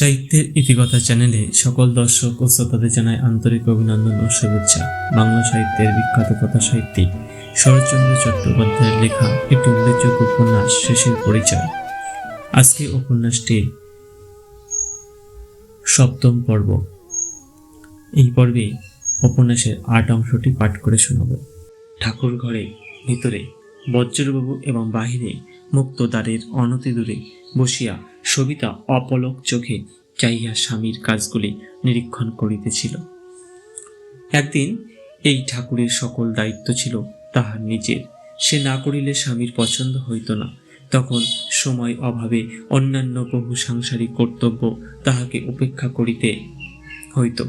সাহিত্যের ইতিকথা চ্যানেলে সকল দর্শক ও শ্রোতাদের জানায় আন্তরিক অভিনন্দন ও শুভেচ্ছা। বাংলা সাহিত্যের বিখ্যাত কথা সাহিত্যিক শরৎচন্দ্র চট্টোপাধ্যায়ের লেখা একটি উল্লেখযোগ্য উপন্যাস শেষের পরিচয়। আজকে উপন্যাসটি সপ্তম পর্ব। এই পর্বে উপন্যাসের আট অংশটি পাঠ করে শোনাব। ঠাকুর ঘরে ভিতরে বজ্রবাবু এবং বাহিরে মুক্ত দ্বারের অনতি দূরে বসিয়া সবিতা অপলক চোখে চাইয়া স্বামীর কাজগুলি নিরীক্ষণ করিতেছিল। একদিন এই ঠাকুরের সকল দায়িত্ব ছিল তাহার নিজের। সে না করিলে স্বামীর পছন্দ হইত না। তখন সময় অভাবে অন্যান্য বহু সাংসারিক কর্তব্য তাহাকে উপেক্ষা করিতে হইত।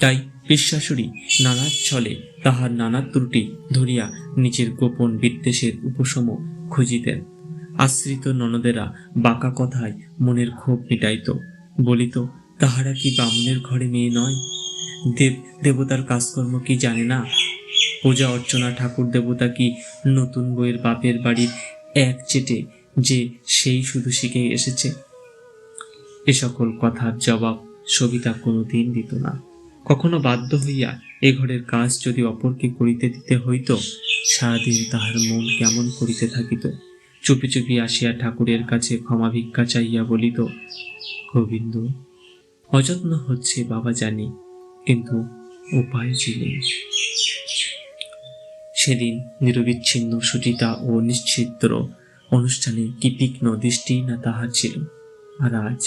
তাই বিশ্বাসুরী নানা ছলে তাহার নানা ত্রুটি ধরিয়া নিজের গোপন বিদ্বেষের উপশম খুঁজিতেন। আশ্রিত ননদেরা বাঁকা কথায় মনের ক্ষোভ মিটাইত। বলিত, তাহারা কি বামুনের ঘরে মেয়ে নয়? দেব, দেবতার কাজকর্ম কি জানে না? পূজা অর্চনা ঠাকুর দেবতা কি নতুন বইয়ের বাপের বাড়ির এক চেটে যে সেই শুধু শিখে এসেছে? এ সকল কথার জবাব সবিতা কোনোদিন দিত না। কখনো বাধ্য হইয়া এ ঘরের কাজ যদি অপরকে করিতে দিতে হইত, সারাদিন তাহার মন কেমন করিতে থাকিত? চুপি চুপি আসিয়া ঠাকুরের কাছে ক্ষমা ভিক্ষা চাইয়া বলিত, গোবিন্দ, অযত্ন হচ্ছে বাবা জানি, কিন্তু উপায় ছিল সেদিন নিরবিচ্ছিন্ন সুচিতা ও নিশ্চিত্র অনুষ্ঠানে কি তীক্ষ্ণ দৃষ্টি না তাহার ছিল, আর আজ?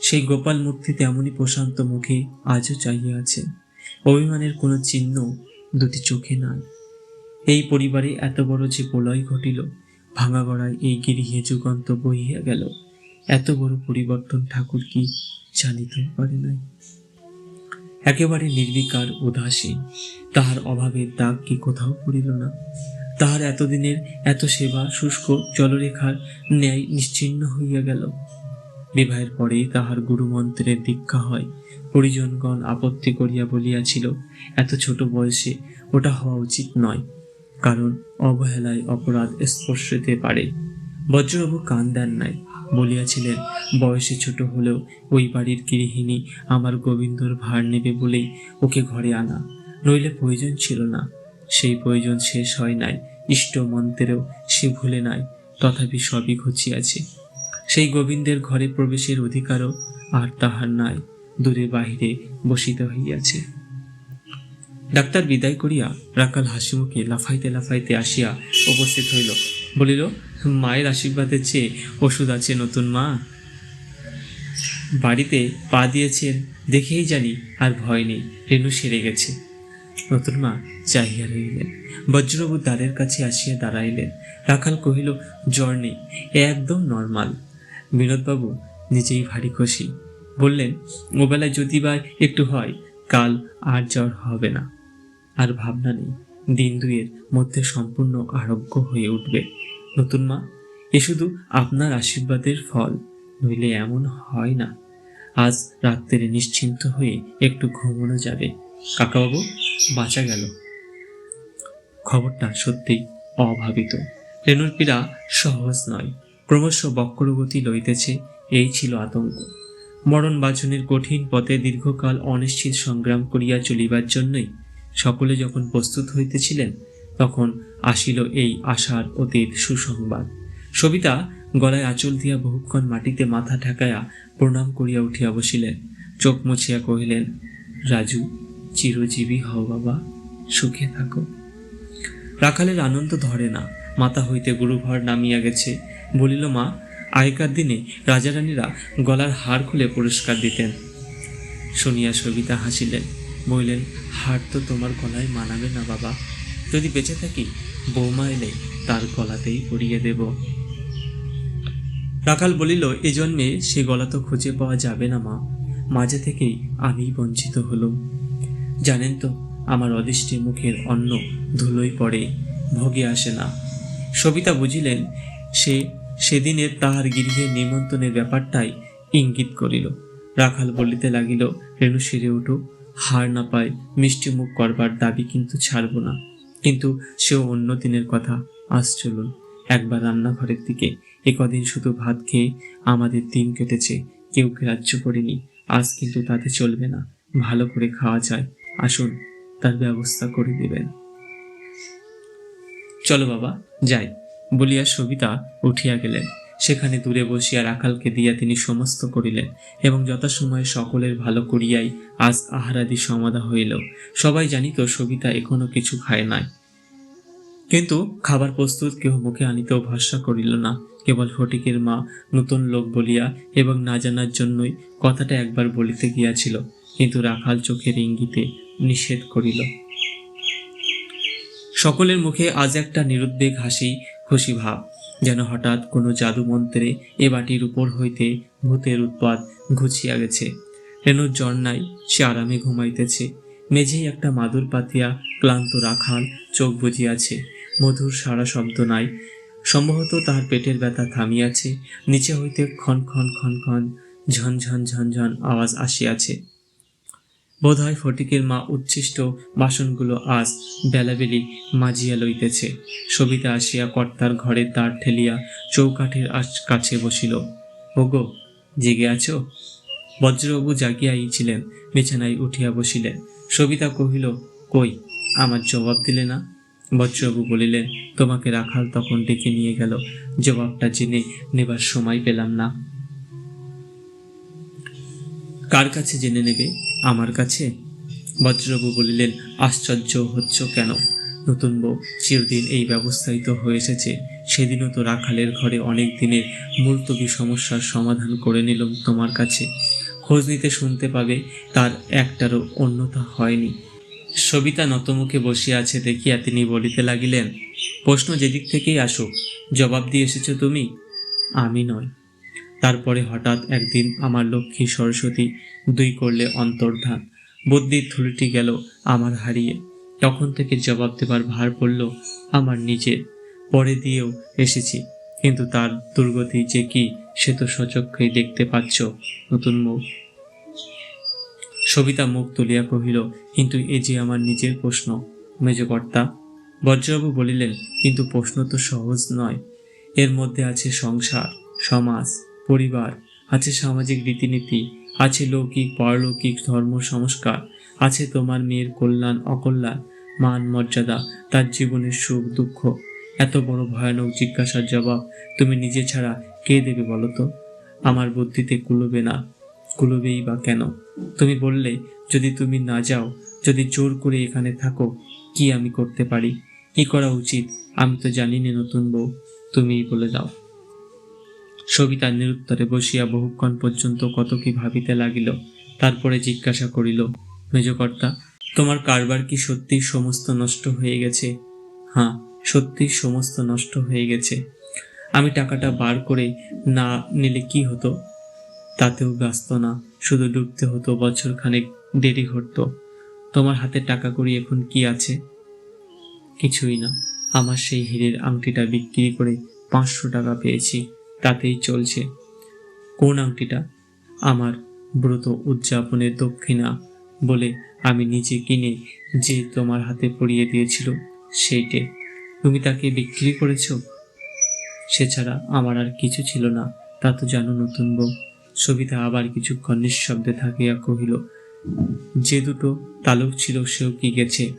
সেই গোপাল মূর্তি তেমনই প্রশান্ত মুখে আজও চাইয়া আছে, অভিমানের কোনো চিহ্ন দুটি চোখে নাই। এই পরিবারে এত বড় যে প্রলয় ঘটিল ভাঙা গড়ায় এই গিরিহে যুগান্ত বহিয়া গেল। এত বড় পরিবর্তন ঠাকুর কি জানিতেও পারে নাই? একেবারে নির্বিকার উদাসীন। তাহার অভাবের দাগ কি কোথাও পড়িল না। তাহার এতদিনের এত সেবা শুষ্ক জলরেখার ন্যায় নিশ্চিহ্ন হইয়া গেল। বিবাহের পরেই তাহার গুরুমন্ত্রের দীক্ষা হয়। পরিজনগণ আপত্তি করিয়া বলিয়াছিল, এত ছোট বয়সে ওটা হওয়া উচিত নয়। কারণ অবহেলায় অপরাধ স্পর্শ স্পর্শতে পারে। বজ্রবাবু কান দেন নাই, বলিয়াছিলেন, বয়সে ছোট হলেও ওই বাড়ির গৃহিণী আমার গোবিন্দর ভার নেবে বলেই ওকে ঘরে আনা। নইলে প্রয়োজন ছিল না। সেই প্রয়োজন শেষ হয় নাই। ইষ্ট মন্ত্রেও সে ভুলে নাই, তথাপি সবই ঘুচিয়াছে। সেই গোবিন্দের ঘরে প্রবেশের অধিকারও আর তাহার নাই। দূরে বাহিরে বসিতে হইয়াছে। ডাক্তার বিদায় করিয়া রাকাল হাসিমুখে লাফাইতে লাফাইতে আসিয়া উপস্থিত হইল। বলিল, মায়ের আশীর্বাদের চেয়ে ওষুধ আছে নতুন মা। বাড়িতে পা দিয়েছেন দেখেই জানি আর ভয় নেই, রেণু সেরে গেছে। নতুন মা চাহিয়া রইলেন বজ্রবাবু দ্বারের কাছে আসিয়া দাঁড়াইলেন। রাখাল কহিল, জ্বর নেই একদম নর্মাল। বিনোদবাবু নিজেই ভারী খুশি। বললেন, ওবেলায় যদি বা একটু হয়, কাল আর জ্বর হবে না। আর ভাবনা নেই। দিন দুয়ের মধ্যে সম্পূর্ণ আরোগ্য হয়ে উঠবে। নতুন মা, এ শুধু আপনার আশীর্বাদের ফল, নইলে এমন হয় না। আজ রাত্রে নিশ্চিন্ত হয়ে একটু ঘুমানো যাবে। কাকাবাবু, বাঁচা গেল। খবরটা সত্যিই অভাবিত। রেণুর পীড়া সহজ নয়। ক্রমশ বক্রগতি লইতেছে, এই ছিল আতঙ্ক। মরণ বাচনের কঠিন পথে দীর্ঘকাল অনিশ্চিত সংগ্রাম করিয়া চলিবার জন্যই সকলে যখন প্রস্তুত হইতেছিলেন, তখন আসিল এই আশার অতীত সুসংবাদ। সবিতা গলায় আঁচল দিয়া বহুক্ষণ মাটিতে মাথা ঠেকায়া প্রণাম করিয়া উঠিয়া বসিলেন। চোখ মুছিয়া কহিলেন, রাজু, চিরজীবী হও বাবা, সুখে থাকো। রাখালের আনন্দ ধরে না, মাথা হইতে গুরুভর নামিয়া গেছে। বলিল, মা, আগেকার দিনে রাজারানীরা গলার হার খুলে পুরস্কার দিতেন। শুনিয়া সবিতা হাসিলেন। বললেন হার তো তোমার গলায় মানাবে না বাবা। যদি বেঁচে থাকি, বৌমা এলে তার গলাতেই পরিয়ে দেব। রাখাল বলিল, এ জন্মে সে গলা তো খুঁজে পাওয়া যাবে না মা। মাঝে থেকেই আমি বঞ্চিত হলুম। জানেন তো, আমার অদৃষ্টে মুখের অন্ন ধুলোই পড়ে, ভোগে আসে না সবিতা বুঝিলেন, সে সেদিনের তাহার গৃহে নিমন্ত্রণের ব্যাপারটাই ইঙ্গিত করিল। রাখাল বলিতে লাগিল, রেণু সেরে উঠো হার না পায় মিষ্টি মুখ করবার দাবি কিন্তু ছাড়ব না। কিন্তু সেও অন্য দিনের কথা আজ চলুন, একবার রান্নাঘরের দিকে। এ কদিন শুধু ভাত খেয়ে আমাদের দিন কেটেছে, কেউ গ্রাহ্য করিনি, আজ কিন্তু তাতে চলবে না, ভালো করে খাওয়া যায়। আসুন, তার ব্যবস্থা করে দিবেন। চলো বাবা, যাই, বলিয়া সবিতা উঠিয়া গেলেন। সেখানে দূরে বসিয়া রাখালকে দিয়া তিনি সমস্ত করিলেন, এবং যথাসময়ে সকলের ভালো করিয়াই আজ আহারাদি সমাধা হইল। সবাই জানিত, সবিতা এখনও কিছু খায় নাই। কিন্তু খাবার প্রস্তুত কেহ মুখে আনিতেও ভরসা করিল না। কেবল ফটিকের মা নতুন লোক বলিয়া এবং না জানার জন্যই কথাটা একবার বলিতে গিয়াছিল। কিন্তু রাখাল চোখের ইঙ্গিতে নিষেধ করিল। সকলের মুখে আজ একটা নিরুদ্বেগ হাসি খুশি ভাব। যেন হঠাৎ কোনো জাদু মন্ত্রে এ বাটির উপর হইতে ভূতের উৎপাত ঘুচিয়া গেছে। রেণুর জ্বর নাই সে আরামে ঘুমাইতেছে। মেঝেই একটা মাদুর পাতিয়া ক্লান্ত রাখাল চোখ বুজিয়াছে। মধুর সারা শব্দ নাই। সম্ভবত তাহার পেটের ব্যথা থামিয়াছে। নিচে হইতে ক্ষণ ক্ষণ ক্ষণ ক্ষণ ঝনঝন ঝনঝন আওয়াজ আসিয়াছে। বোধহয় ফটিকের মা উচ্ছিষ্ট বাসনগুলো আজ বেলাবেলি মাজিয়া লইতেছে। সবিতা আসিয়া কর্তার ঘরের তার ঠেলিয়া চৌকাঠের কাছে বসিল। ওগো, জেগে আছো? বজ্রবাবু জাগিয়াই ছিলেন বিছানায় উঠিয়া বসিলেন। সবিতা কহিল, কই, আমার জবাব দিলে না? বজ্রবাবু বলিলেন, তোমাকে রাখাল তখন ডেকে নিয়ে গেল। জবাবটা জেনে নেবার সময় পেলাম না। কার কাছে জেনে নেবে? আমার কাছে? বজ্রবাবু বলিলেন, আশ্চর্য হচ্ছ কেন? নতুন বউ, চিরদিন এই ব্যবস্থাই তো হয়ে এসেছে। সেদিনও তো রাখালের ঘরে অনেক দিনের মুলতবি সমস্যার সমাধান করে নিলাম তোমার কাছে। খোঁজ নিতে শুনতে পাবে, তার একটারও অন্যতা হয়নি। সবিতা নতমুখে বসিয়া আছে দেখিয়া তিনি বলিতে লাগিলেন, প্রশ্ন যেদিক থেকেই আসুক, জবাব দিয়ে এসেছ তুমি? আমি নয়। তারপরে হঠাৎ একদিন আমার লক্ষ্মী সরস্বতী দুই করলে অন্তর্ধান। বুদ্ধির থলিটি গেল আমার হারিয়ে। তখন থেকে জবাব দেবার ভার পড়ল আমার নিজের। পরে দিয়েও এসেছি। কিন্তু তার দুর্গতি যে কি, সে তো সচক্ষেই দেখতে পাচ্ছ, নতুন মুখ। সবিতা মুখ তুলিয়া কহিল, কিন্তু এ যে আমার নিজের প্রশ্ন, মেজকর্তা। বজ্রবাবু বলিলেন, কিন্তু প্রশ্ন তো সহজ নয়। এর মধ্যে আছে সংসার, সমাজ পরিবার, আছে সামাজিক রীতিনীতি, আছে লৌকিক, পারলৌকিক ধর্ম সংস্কার, আছে তোমার মেয়ের কল্যাণ, অকল্যাণ, মান মর্যাদা, তার জীবনের সুখ, দুঃখ। এত বড় ভয়ানক জিজ্ঞাসার জবাব তুমি নিজে ছাড়া কে দেবে বলো তো? আমার বুদ্ধিতে কুলবে না, কুলবেই বা কেন? তুমি বললে, যদি তুমি না যাও, যদি জোর করে এখানে থাকো, কি আমি করতে পারি? কি করা উচিত? আমি তো জানি না নতুন বউ, তুমিই বলে দাও। সবিতা নিরুত্তরে বসিয়া বহুক্ষণ পর্যন্ত কত কি ভাবিতে লাগিল, তারপরে জিজ্ঞাসা করিল, মেজকর্তা, তোমার কারবার কি সত্যি সমস্ত নষ্ট হয়ে গেছে? হ্যাঁ সত্যি সমস্ত নষ্ট হয়ে গেছে। আমি টাকাটা বার করে না নিলে কি হতো? তাতেও ব্যস্ত না, শুধু ডুবতে হতো বছর খানেক দেরি ঘটতো তোমার হাতে টাকা করি এখন কি আছে? কিছুই না, আমার সেই হীরের আংটিটা বিক্রি করে পাঁচশো টাকা পেয়েছি। তাতেই চলছে। কোন আংটিটা? আমার ব্রত উদযাপনের দক্ষিণা বলে আমি নিজে কিনে যে তোমার হাতে পরিয়ে দিয়েছিল, সেইটে। তুমি তাকে বিক্রি করেছ? সে ছাড়া আমার আর কিছু ছিল না, তা তো জানো নতুন বউ। সবিতা আবার কিছুক্ষণ নিঃশব্দে থাকিয়া কহিল, যে দুটো তালুক ছিল সেও কি গেছে?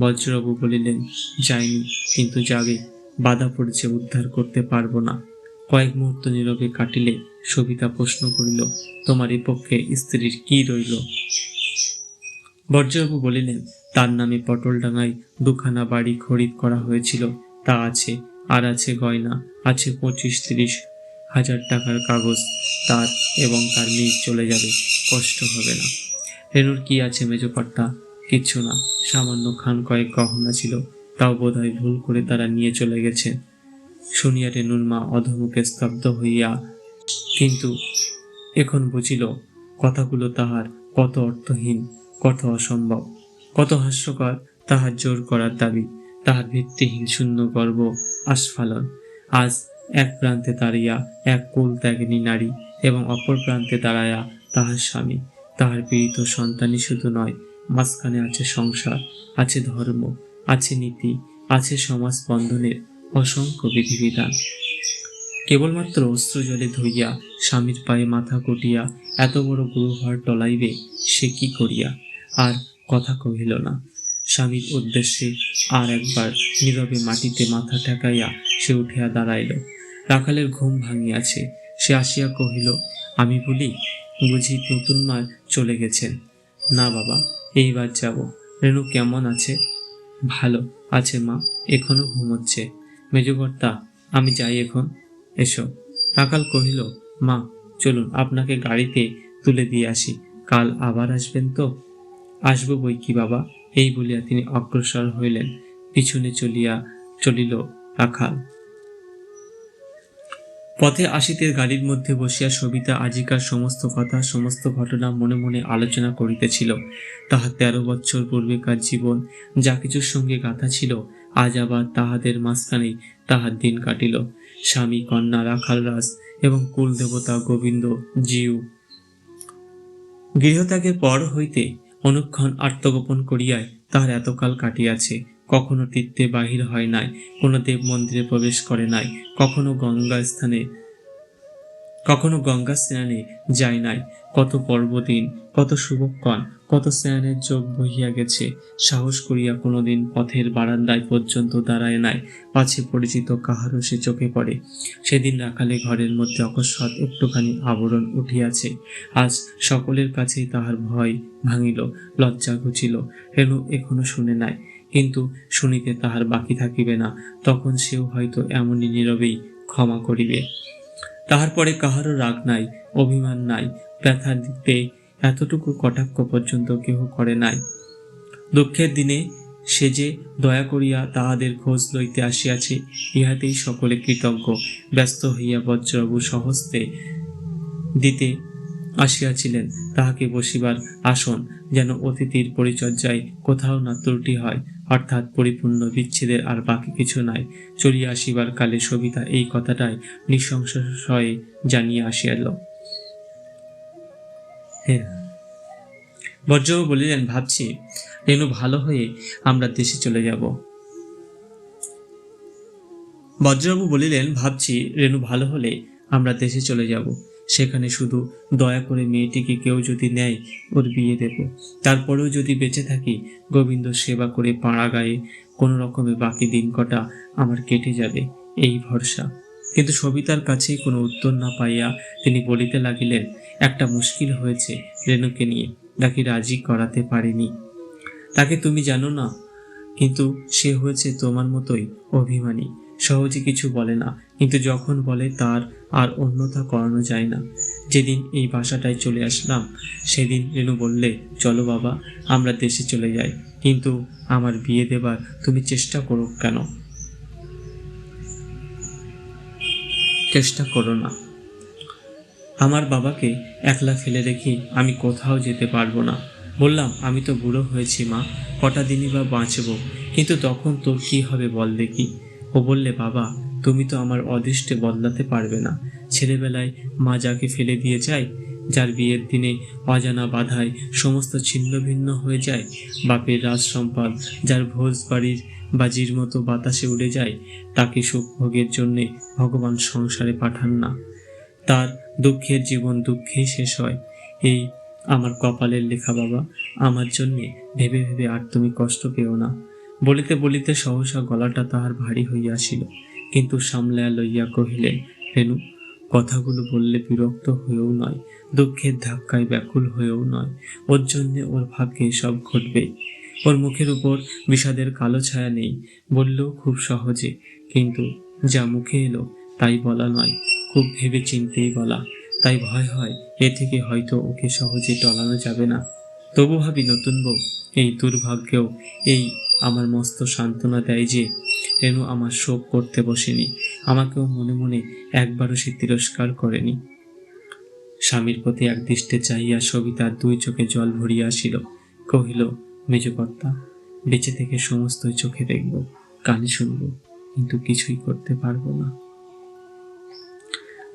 বজ্রবাবু বলিলেন যায়নি কিন্তু যাবে বাধা পড়েছে, উদ্ধার করতে পারব না। কয়েক মুহূর্ত নীরবে কাটিলে সবিতা প্রশ্ন করিল, তোমার এ পক্ষে স্ত্রীর কি রইল? বজ্রবাবু বলিলেন, তার নামে পটল পটলডাঙ্গায় দুখানা বাড়ি খরিদ করা হয়েছিল। তা আছে, আর আছে গয়না, আছে পঁচিশ তিরিশ হাজার টাকার কাগজ। তার এবং তার মেয়ে চলে যাবে, কষ্ট হবে না। রেনুর কি আছে মেজকর্তা কিচ্ছু না। সামান্য খান কয়েক গহনা ছিল। তাও বোধহয় ভুল করে তারা নিয়ে চলে গেছে। শুনিয়া রেনুর মা অধমুখে স্তব্ধ হইয়া কিন্তু এখন বুঝিল, কথাগুলো তাহার কত অর্থহীন, কত অসম্ভব, কত হাস্যকর, তাহার জোর করার দাবি, তাহার ভিত্তিহীন শূন্য গর্ব, আস্ফালন। আজ এক প্রান্তে দাঁড়িয়া এক কুল ত্যাগিনী নারী এবং অপর প্রান্তে দাঁড়ায়া তাহার স্বামী। তাহার পীড়িত সন্তানই শুধু নয়, মাঝখানে আছে সংসার, আছে ধর্ম, আছে নীতি, আছে সমাজ বন্ধনের অসংখ্য বিধিবিধান। কেবলমাত্র অস্ত্র জলে ধুইয়া স্বামীর পায়ে মাথা কুটিয়া এত বড় গুরুভার টলাইবে সে কি করিয়া? আর কথা কহিল না। স্বামীর উদ্দেশ্যে আর একবার নীরবে মাটিতে মাথা ঠেকাইয়া সে উঠিয়া দাঁড়াইল। রাখালের ঘুম ভাঙিয়াছে। সে আসিয়া কহিল, আমি বলি, বুঝি নতুন মা চলে গেছেন। না বাবা, এইবার যাব। রেণু কেমন আছে? ভালো, আছে মা, এখনও ঘুমোচ্ছে। মেজকর্তা, আমি যাই এখন। এসো। রাখাল কহিল, মা, চলুন, আপনাকে গাড়িতে তুলে দিয়ে আসি। কাল আবার আসবেন তো? আসব বই কি বাবা? এই বলিয়া তিনি অগ্রসর হইলেন। পিছনে চলিয়া চলিল রাখাল। পথে আসিতে গাড়ির মধ্যে বসিয়া সবিতা আজিকার সমস্ত কথা, সমস্ত ঘটনা মনে মনে আলোচনা করিতেছিল। তাহা তেরো বছর পূর্বেকার জীবন, যা কিছুর সঙ্গে গাথা ছিল আজ আবার তাহাদের মাঝখানেই তাহার দিন কাটিল। স্বামী, কন্যা, রাখাল রাজ এবং কুল দেবতা গোবিন্দ, জিউ। গৃহত্যাগের পর হইতে অনুক্ষণ আত্মগোপন করিয়ায় তাহার এতকাল কাটিয়াছে। কখনো তীর্থে বাহির হয় নাই, কোনো দেব মন্দিরে প্রবেশ করে নাই, কখনো গঙ্গা স্থানে, কখনো গঙ্গা স্নানে যায় নাই। কত পর্বদিন কত শুভক্ষণ, কত স্নানের চোখ বহিয়া গেছে। সাহস করিয়া কোনোদিন পথের বারান্দায় পর্যন্ত দাঁড়ায় নাই, পাছে পরিচিত কাহারও সে চোখে পড়ে। সেদিন রাখালে ঘরের মধ্যে অকস্মাৎ একটুখানি আবরণ উঠিয়াছে। আজ সকলের কাছেই তাহার ভয় ভাঙিল, লজ্জা ঘুচিল। রেণু এখনও শুনে নাই, কিন্তু শুনিতে তাহার বাকি থাকিবে না, তখন সেও হয়তো এমনই নীরবেই ক্ষমা করিবে। তাহার পরে কাহারও রাগ নাই, অভিমান নাই, ব্যথা দিতে এতটুকু কটাক্ষ পর্যন্ত কেহ করে নাই। দুঃখের দিনে সে যে দয়া করিয়া তাহাদের খোঁজ লইতে আসিয়াছে, ইহাতেই সকলে কৃতজ্ঞ। ব্যস্ত হইয়া বজ্রবাবু সহস্তে দিতে আসিয়াছিলেন। তাহাকে বসিবার আসন যেন অতিথির পরিচর্যায় কোথাও না ত্রুটি হয়। অর্থাৎ পরিপূর্ণ বিচ্ছেদের আর বাকি কিছু নাই। চলিয়া আসিবার কালে সবিতা এই কথাটাই নৃশংসয়ে জানিয়া আসিয়াল। হ্যাঁ বজ্রবাবু বলিলেন, ভাবছি রেণু ভালো হয়ে আমরা দেশে চলে যাব। বজ্রবাবু বলিলেন, ভাবছি রেণু ভালো হলে আমরা দেশে চলে যাব। সেখানে শুধু দয়া করে মেয়েটিকে কেউ যদি নেয়, ওর বিয়ে দেব। তারপরেও যদি বেঁচে থাকি, গোবিন্দ সেবা করে পাড়া গায়ে কোনো রকমে বাকি দিন কটা আমার কেটে যাবে, এই ভরসা। কিন্তু সবিতার কাছে কোনো উত্তর না পাইয়া তিনি বলিতে লাগিলেন একটা মুশকিল হয়েছে রেণুকে নিয়ে। তাকে রাজি করাতে পারিনি। তাকে তুমি জানো না, কিন্তু সে হয়েছে তোমার মতোই অভিমানী। সহজে কিছু বলে না, কিন্তু যখন বলে তার আর অন্যথা করানো যায় না। যেদিন এই বাসাটায় চলে আসলাম, সেদিন রেণু বললে, চলো বাবা, আমরা দেশে চলে যাই। কিন্তু আমার বিয়ে দেবার তুমি চেষ্টা করো কেন? চেষ্টা করো না। আমার বাবাকে একলা ফেলে রেখে আমি কোথাও যেতে পারব না। বললাম, আমি তো বুড়ো হয়েছি মা, কটা দিনই বা বাঁচবো। কিন্তু তখন তোর কি হবে বল দেখি। ও বললে, বাবা, তুমি তো আমার অদৃষ্টে বদলাতে পারবে না। ছেলেবেলায় মা যাকে ফেলে দিয়ে যায়, যার বিয়ের দিনে অজানা বাধায় সমস্ত ছিন্ন ভিন্ন হয়ে যায়, বাপের রাজ সম্পদ, যার ভোজ বাড়ির বাজির মতো বাতাসে উড়ে যায়, তাকে সুখ ভোগের জন্যে ভগবান সংসারে পাঠান না। তার দুঃখের জীবন দুঃখেই শেষ হয়। এই আমার কপালের লেখা বাবা, আমার জন্যে ভেবে ভেবে আর তুমি কষ্ট পেও না। বলিতে বলিতে সহসা গলাটা তাহার ভারী হইয়া আসিল। কিন্তু সামলায়া লইয়া কহিলেন, রেণু, কথাগুলো বললে বিরক্ত হয়েও নয়, দুঃখের ধাক্কায় ব্যাকুল হয়েও নয়। ওর জন্যে ওর ভাগ্যে সব ঘটবে। ওর মুখের উপর বিষাদের কালো ছায়া নেই। বললেও খুব সহজে, কিন্তু যা মুখে এলো তাই বলা নয়। খুব ভেবে চিনতেই বলা, তাই ভয় হয়, এ থেকে হয়তো ওকে সহজে টলানো যাবে না। তবু ভাবি, নতুন বউ, এই দুর্ভাগ্যেও এই আমার মস্ত সান্ত্বনা দেয় যে রেণু আমার শোক করতে বসেনি, আমাকেও মনে মনে একবারও সে তিরস্কার করেনি। স্বামীর প্রতি এক দৃষ্টে চাহিয়া সবিতার দুই চোখে জল ভরিয়া আসিল, কহিল, মেজকর্তা, বেঁচে থেকে সমস্তই চোখে দেখব, কানে শুনব, কিন্তু কিছুই করতে পারব না।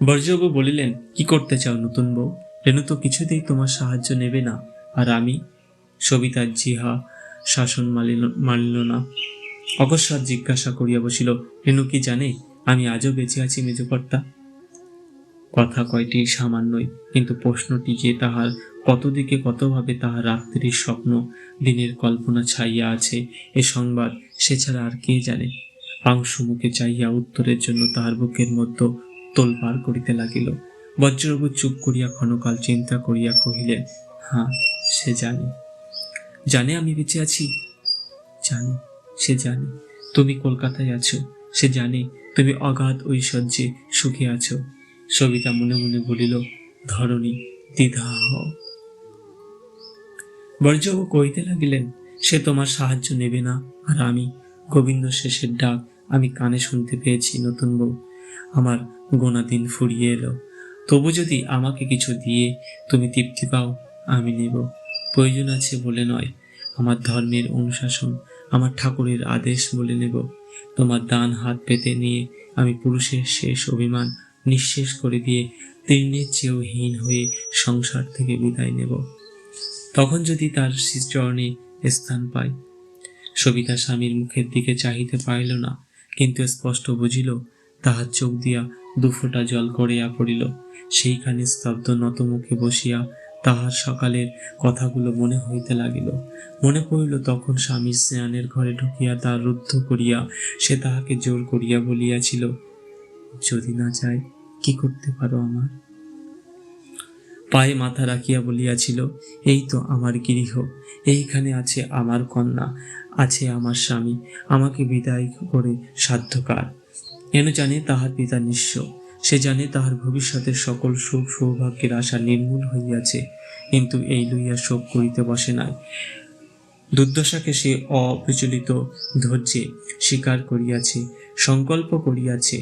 বর্জবাবু বলিলেন, কি করতে চাও নতুন বউ? রেণু তো কিছুতেই তোমার সাহায্য নেবে না। আর আমি, সবিতার জিহা, শাসন মানিল মানিল না। অকস্মাৎ জিজ্ঞাসা করিয়া বসিল, রেণু কি জানে? আমি আজও বেঁচে আছি মেজকর্তা কথা কয়টি সামান্যই, কিন্তু প্রশ্নটি যে তাহার কতদিকে কতভাবে তাহার রাত্রির স্বপ্ন, দিনের কল্পনা ছাইয়া আছে, এ সংবাদ সে ছাড়া আর কে জানে? পাংশু মুখে চাইয়া উত্তরের জন্য তাহার বুকের মধ্যে তোলপাড় করিতে লাগিল। বজ্রবাবু চুপ করিয়া ক্ষণকাল চিন্তা করিয়া কহিলেন হ্যাঁ সে জানে। জানে আমি বেঁচে আছি? জানে, সে জানে। তুমি কলকাতায় আছো, সে জানে। তুমি অগাধ ঐশ্বর্যে সুখে আছো। সবিতা মনে মনে বলিল, ধরণী, দ্বিধা হও। কহিতে লাগিলেন, সে তোমার সাহায্য নেবে না, আর আমি গোবিন্দ শেষের ডাক আমি কানে শুনতে পেয়েছি, নতুন বউ। আমার গোনা দিন ফুরিয়ে এলো। তবু যদি আমাকে কিছু দিয়ে তুমি তৃপ্তি পাও, আমি নেব। প্রয়োজন আছে বলে নয়। আমার ধর্মের অনুশাসন, আমার ঠাকুরের আদেশ বলে নেব। তোমার দান হাত পেতে নিয়ে আমি পুরুষের শেষ অভিমান নিঃশেষ করে দিয়ে তৃণের চেয়েও হীন হয়ে সংসার থেকে বিদায় নেব। তখন যদি তার চরণে স্থান পায় সবিতা স্বামীর মুখের দিকে চাহিতে পাইল না, কিন্তু স্পষ্ট বুঝিল তাহার চোখ দিয়া দুফোঁটা জল গড়িয়া পড়িল। সেইখানে স্তব্ধ নত মুখে বসিয়া তাহার সকালের কথাগুলো মনে হইতে লাগিল। মনে পড়িল তখন স্বামী স্নানের ঘরে ঢুকিয়া তার রুদ্ধ করিয়া সে তাহাকে জোর করিয়া বলিয়াছিল, যদি না যায় কি করতে পারো আমার? পায়ে মাথা রাখিয়া বলিয়াছিল, এই তো আমার গৃহ, এইখানে আছে আমার কন্যা, আছে আমার স্বামী, আমাকে বিদায় করে সাধ্যকার। যেন জানে তাহার পিতা নিঃস্ব। সে জানে তাহার ভবিষ্যতের সকল সুখ সৌভাগ্যের আশা নির্মূল হইয়াছে, কিন্তু এই লইয়া শোক করিতে বসে নাই। দুর্দশাকে সে অপ্রচলিত ধৈর্যে স্বীকার করিয়াছে, সংকল্প করিয়াছে।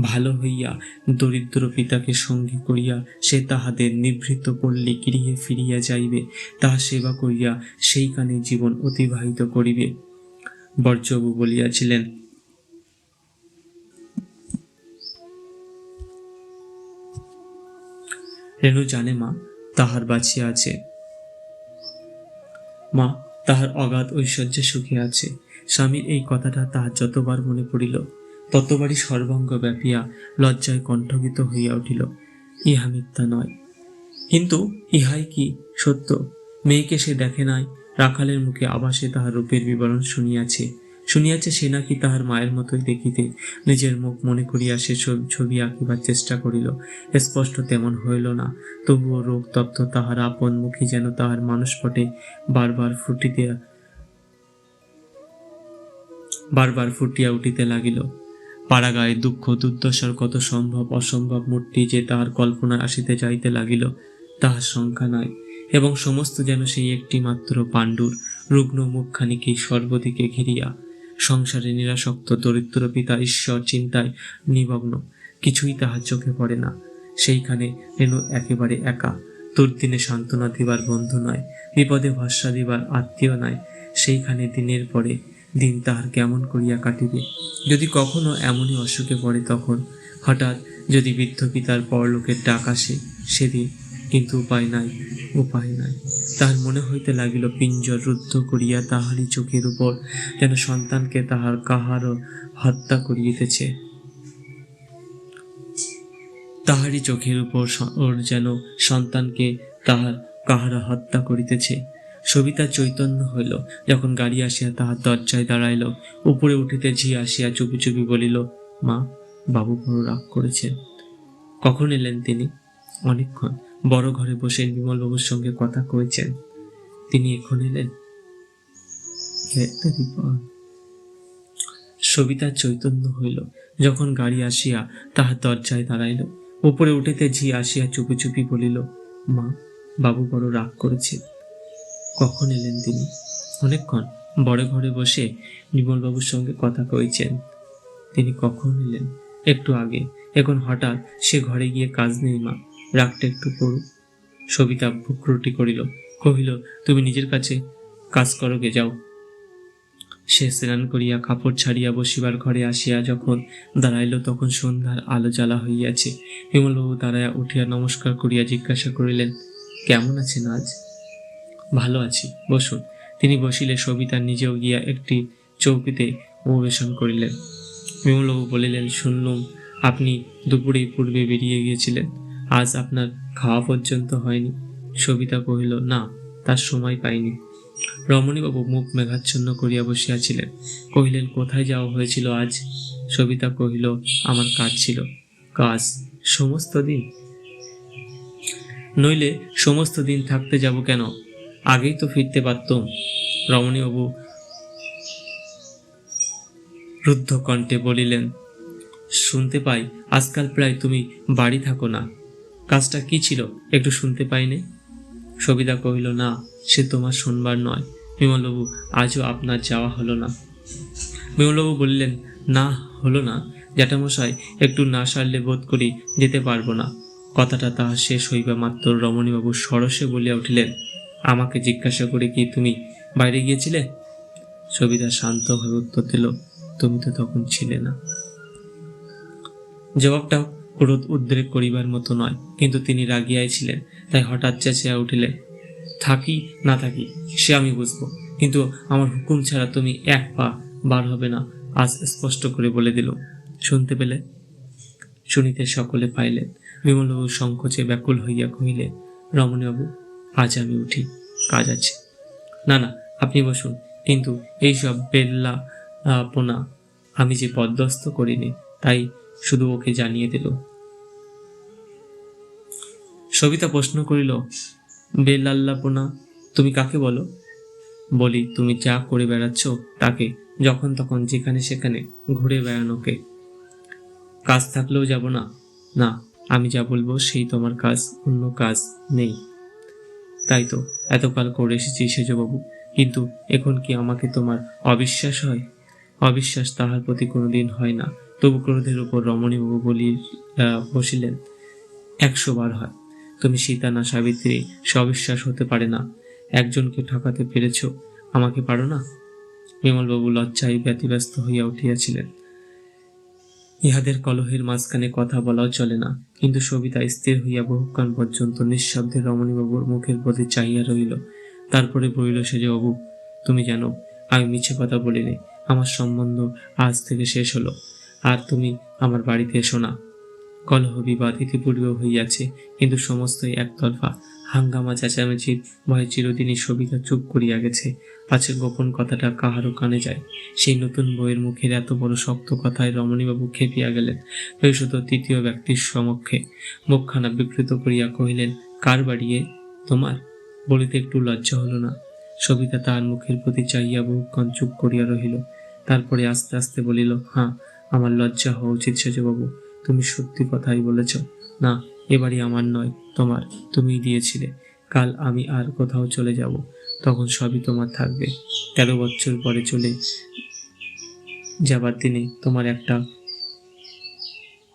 ভালো হইয়া দরিদ্র পিতাকে সঙ্গী করিয়া সে তাহাদের নিভৃত পল্লী গৃহে ফিরিয়া যাইবে, তাহা সেবা করিয়া সেইখানে জীবন অতিবাহিত করিবে। বর্জবু বলিয়াছিলেন রেণু জানে মা, তাহার বাঁচিয়া আছে। মা, তাহার অগাধ ঐশ্বর্যে সুখে আছে। স্বামীর এই কথাটা তাহার যতবার মনে পড়িল, ততবারই সর্বাঙ্গ ব্যাপিয়া লজ্জায় কণ্ঠকিত হইয়া উঠিল। ইহা মিথ্যা নয়। কিন্তু ইহাই কি সত্য? মেয়েকে সে দেখে নাই, রাখালের মুখে আবাসে তাহার রূপের বিবরণ শুনিয়াছে। শুনিয়াছে সে নাকি তাহার মায়ের মতোই দেখিতে নিজের মুখ মনে করিয়া সে ছবি- আঁকিবার চেষ্টা করিল। স্পষ্ট তেমন হইল না। তবুও রোগ তপ্ত তাহার আপন মুখী যেন তাহার মানসপটে বারবার ফুটিতে, বারবার ফুটিয়া উঠিতে লাগিল। পাড়াগায়ে দুঃখ দুর্দশার কত সম্ভব, অসম্ভব মূর্তি যে তাহার কল্পনায় আসিতে যাইতে লাগিল, তাহার সংখ্যা নাই। এবং সমস্ত যেন সেই একটি মাত্র পাণ্ডুর রুগ্ন মুখখানিকে সর্বদিকে ঘিরিয়া সংসারে নিরাসক্ত দরিদ্র পিতা ঈশ্বর চিন্তায় নিমগ্ন। কিছুই তাহার চোখে পড়ে না। সেইখানে রেণু একেবারে একা। দুর্দিনে সান্ত্বনা দিবার বন্ধু নয়, বিপদে ভরসা দিবার আত্মীয় নয়। সেইখানে দিনের পরে দিন তাহার কেমন করিয়া কাটিবে? যদি কখনো এমনই অসুখে পড়ে তখন, হঠাৎ যদি বৃদ্ধ পিতার পরলোকের ডাক আসে, সেদিন কিন্তু উপায় নাই উপায় নাই। তাহার মনে হইতে লাগিল, পিঞ্জর রুদ্ধ করিয়া তাহারই চোখের উপর যেন সন্তানকে তাহার কাহারও হত্যা করিতেছে। তাহারই চোখের উপর ওর যেন সন্তানকে তাহার কাহারা হত্যা করিতেছে। সবিতা চৈতন্য হইল, যখন গাড়ি আসিয়া তাহার দরজায় দাঁড়াইল, উপরে উঠিতে ঝি আসিয়া চুপি চুপি বলিল, মা, বাবু বড় রাগ করেছেন। কখন এলেন তিনি? অনেকক্ষণ বড় ঘরে বসে বিমলবাবুর সঙ্গে কথা কইছেন। তিনি এখন এলেন। সবিতার চৈতন্য হইল। যখন গাড়ি আসিয়া তাহার দরজায় দাঁড়াইল, উপরে উঠিতে ঝি আসিয়া চুপি চুপি বলিল, মা, বাবু বড় রাগ করেছে। কখন এলেন তিনি? অনেকক্ষণ বড় ঘরে বসে নির্মলবাবুর সঙ্গে কথা কইছেন। তিনি কখন এলেন? একটু আগে। এখন হঠাৎ সে ঘরে গিয়ে কাজ নেই, মা। রাগটা একটু করুক সবিতা ভুক্রটি করিল, কহিল, তুমি নিজের কাছে কাজ করো গে, যাও। সে স্নান করিয়া কাপড় ছাড়িয়া বসিবার ঘরে আসিয়া যখন দাঁড়াইল, তখন সন্ধ্যার আলো জ্বালা হইয়াছে। বিমলবাবু দাঁড়াইয়া উঠিয়া নমস্কার করিয়া জিজ্ঞাসা করিলেন, কেমন আছেন আজ? ভালো আছি, বসুন। তিনি বসিলে সবিতা নিজেও গিয়া একটি চৌকিতে উপবেশন করিলেন। বিমলবাবু বলিলেন শুনলুম আপনি দুপুরে পূর্বে বেরিয়ে গিয়েছিলেন। আজ আপনার খাওয়া পর্যন্ত হয়নি। সবিতা কহিল, না, তার সময় পাইনি। রমণীবাবু মুখ মেঘাচ্ছন্ন করিয়া বসিয়াছিলেন। কহিলেন, কোথায় যাওয়া হয়েছিল আজ? সবিতা কহিল, আমার কাজ ছিল। কাজ? সমস্ত দিন? নইলে সমস্ত দিন থাকতে যাব কেন? আগেই তো ফিরতে পারতুম। রমণীবাবু রুদ্ধ কণ্ঠে বলিলেন, শুনতে পাই, আজকাল প্রায় তুমি বাড়ি থাকো না। কাজটা কি ছিল একটু শুনতে পাইনি? সবিতা কহিল, না, সে তোমার শুনবার নয়। বিমলবাবু, আজও আপনার যাওয়া হলো না। বিমলবাবু বললেন, না, হলো না। জ্যাঠামশাই একটু না সারলে বোধ করি যেতে পারব না। কথাটা তাহা শেষ হইবা মাত্র রমণীবাবু সরসে বলিয়া উঠিলেন, আমাকে জিজ্ঞাসা করে কি তুমি বাইরে গিয়েছিলে? সবিতা শান্তভাবে উত্তর দিল, তুমি তো তখন ছিলে না। জবাবটা ক্রোধ উদ্রেক করিবার মতো নয়, কিন্তু তিনি রাগিয়াই ছিলেন, তাই হঠাৎ চেঁচিয়া উঠিলেন, থাকি না থাকি, সে আমি বুঝব, কিন্তু আমার হুকুম ছাড়া তুমি এক পা বার হবে না, আজ স্পষ্ট করে বলে দিল। শুনতে পেলে? শুনিতে সকলে পাইলেন। বিমলবাবু সংকোচে ব্যাকুল হইয়া কহিলেন, রমণীবাবু, আজ আমি উঠি, কাজ আছে। না না, আপনি বসুন, কিন্তু এইসব বেল্লা পোনা, আমি যে পদ্যস্ত করিনি, তাই শুধু ওকে জানিয়ে দিল। সবিতা প্রশ্ন করিল বেলাল্লাপনা তুমি কাকে বলো? বলি, তুমি যা করে বেড়াচ্ছ তাকে, যখন তখন যেখানে সেখানে ঘুরে বেড়ানোকে। কাজ থাকলেও যাব না? না, আমি যা বলব সেই তোমার কাজ, অন্য কাজ নেই। তাই তো, এতকাল করে এসেছি সেজবাবু, কিন্তু এখন কি আমাকে তোমার অবিশ্বাস হয়? অবিশ্বাস তাহার প্রতি কোনোদিন হয় না। তবু ক্রোধের উপর রমণীবাবু বলি বসিলেন। একশো বার হয়। তুমি সীতা না সাবিত্রী, সবিশ্বাস হতে পারে না। একজনকে ঠকাতে পেরেছ, আমাকে পারো না? বিমলবাবু লজ্জায় ব্যতিব্যস্ত হইয়া উঠিয়াছিলেন। ইহাদের কলহের মাঝখানে কথা বলাও চলে না, কিন্তু সবিতা স্থির হইয়া বহুক্ষণ পর্যন্ত নিঃশব্দে রমণীবাবুর মুখের প্রতি চাহিয়া রহিল। তারপরে বলিল সে যে বাবু তুমি জানো, আমি মিছে কথা বলিনি। আমার সম্বন্ধ আজ থেকে শেষ হলো। আর তুমি আমার বাড়িতে এসো না। কলহ বিবাদ ইতিপূর্বেও হইয়াছে, কিন্তু সমস্তই একতরফা। হাঙ্গামা চেঁচামেচির ভয়ে চিরদিনই সবিতা চুপ করিয়া গেছে। পাছে গোপন কথাটা কাহারও কানে যায়। সেই নতুন বইয়ের মুখের এত বড় শক্ত কথায় রমণীবাবু খেপিয়া গেলেন, বিশেষত তৃতীয় ব্যক্তির সমক্ষে। মুখখানা বিকৃত করিয়া কহিলেন, কার বাড়িয়ে তোমার? বলিতে একটু লজ্জা হলো না। সবিতা তার মুখের প্রতি চাইয়া বহুক্ষণ চুপ করিয়া রহিল। তারপরে আস্তে আস্তে বলিল হ্যাঁ আমার লজ্জা হওয়া উচিত সেজবাবু তুমি সত্যি কথাই বলেছ। না, এবারই আমার নয়, তোমার। তুমিই দিয়েছিলে। কাল আমি আর কোথাও চলে যাব। তখন সবই তোমার থাকবে। তেরো বছর পরে চলে যাবার দিনে তোমার একটা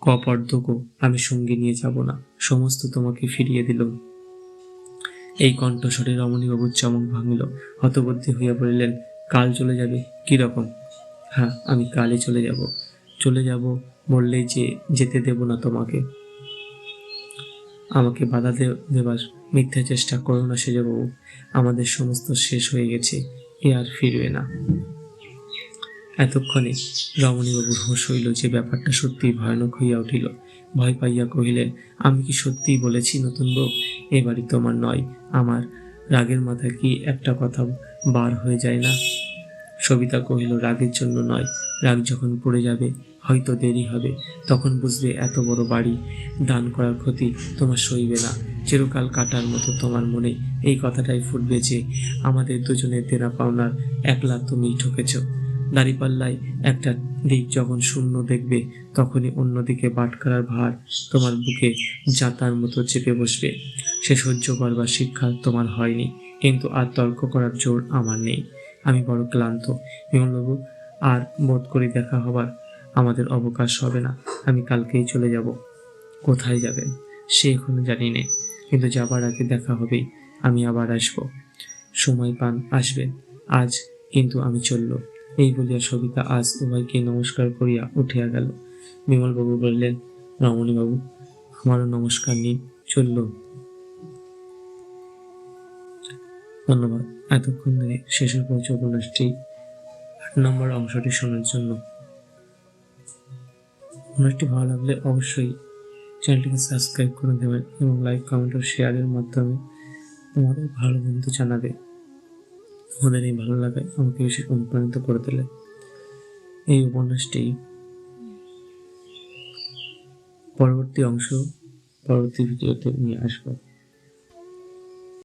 কপর্দকও আমি সঙ্গে নিয়ে যাব না। সমস্ত তোমাকে ফিরিয়ে দিল এই কণ্ঠস্বরে রমণীবাবুর চমক ভাঙিল। হতবুদ্ধি হইয়া বলিলেন, কাল চলে যাবে? কি রকম হ্যাঁ আমি কালই চলে যাব। চলে যাব, বললেই যে যেতে দেব না তোমাকে। আমাকে বাধা দেবার মিথ্যা চেষ্টা করো না সেজবাবু, আমাদের সমস্ত শেষ হয়ে গেছে, এ আর ফিরবে না। এতক্ষণে রমণীবাবুর হুঁশ হইল যে ব্যাপারটা সত্যিই ভয়ানক হইয়া উঠিল। ভয় পাইয়া কহিলেন, আমি কি সত্যিই বলেছি নতুন বউ? এ বাড়ি তোমার নয়, আমার রাগের মাথায় কি একটা কথা বার হয়ে যায় না? সবিতা কহিল, রাগের জন্য নয়, রাগ যখন পড়ে যাবে হয়তো দেরি হবে। তখন বুঝবে এত বড় বাড়ি, দান করার ক্ষতি তোমার সইবে না। চিরকাল কাটার মতো তোমার মনে এই কথাটাই ফুটবে যে, আমাদের দুজনের দেনা পাওনার একলা তুমি ঠকেছ। দাঁড়িপাল্লায় একটা দিক যখন শূন্য দেখবে, তখনই অন্যদিকে বাটকারার ভার তোমার বুকে যাতার মতো চেপে বসবে। সে সহ্য করবার শিক্ষা তোমার হয়নি, কিন্তু আর তর্ক করার জোর আমার নেই। আমি বড় ক্লান্ত। বিমলবাবু, আর বোধ করি দেখা হবার আমাদের অবকাশ হবে না। আমি কালকেই চলে যাব। কোথায় যাবেন সে এখনও জানি নে। কিন্তু যাবার আগে দেখা হবেই। আমি আবার আসব। সময় পান আসবেন আজ কিন্তু আমি চলল। এই বলিয়া সবিতা আজ উভয়কে নমস্কার করিয়া উঠিয়া গেল। বিমলবাবু বললেন, রমণীবাবু, আমারও নমস্কার নিন। চলল। ধন্যবাদ। এতক্ষণ ধরে শেষের পর্যন্ত উপন্যাসটি আট নম্বর অংশটি শোনার জন্য। উপন্যাসটি ভালো লাগলে অবশ্যই চ্যানেলটিকে সাবস্ক্রাইব করে দেবেন এবং লাইক, কমেন্ট ও শেয়ারের মাধ্যমে তোমাদের ভালো বন্ধু জানাবে। আমাদের এই ভালো লাগায় আমাকে বেশি অনুপ্রাণিত করে তোলে। এই উপন্যাসটি পরবর্তী অংশ পরবর্তী ভিডিওতে নিয়ে আসব।